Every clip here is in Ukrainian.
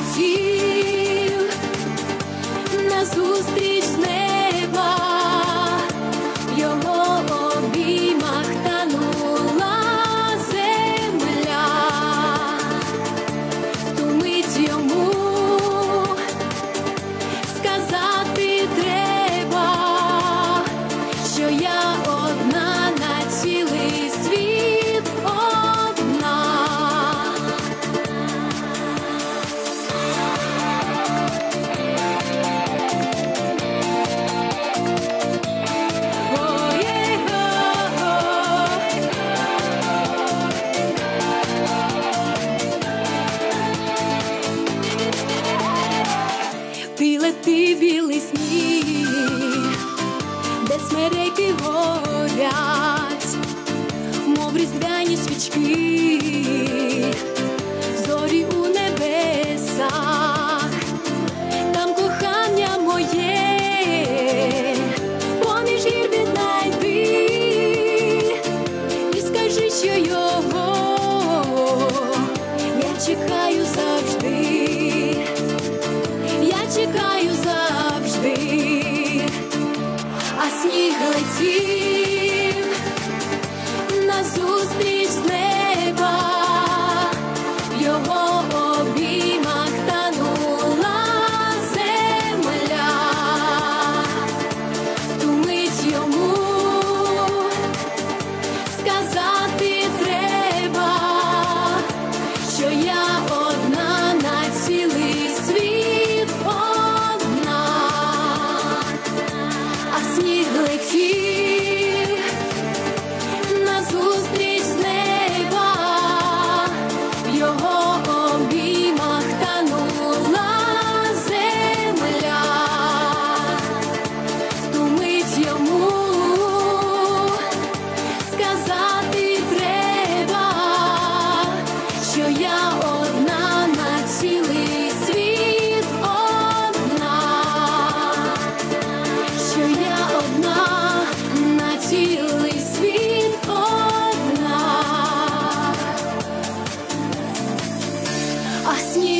кайфів назустріч. горять, мов різдвяні свічки, зорі у небесах, там кохання моє, поміж гір віднайди і скажи, що його я чекаю за.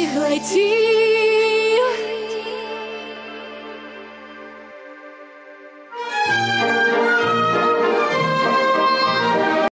їх.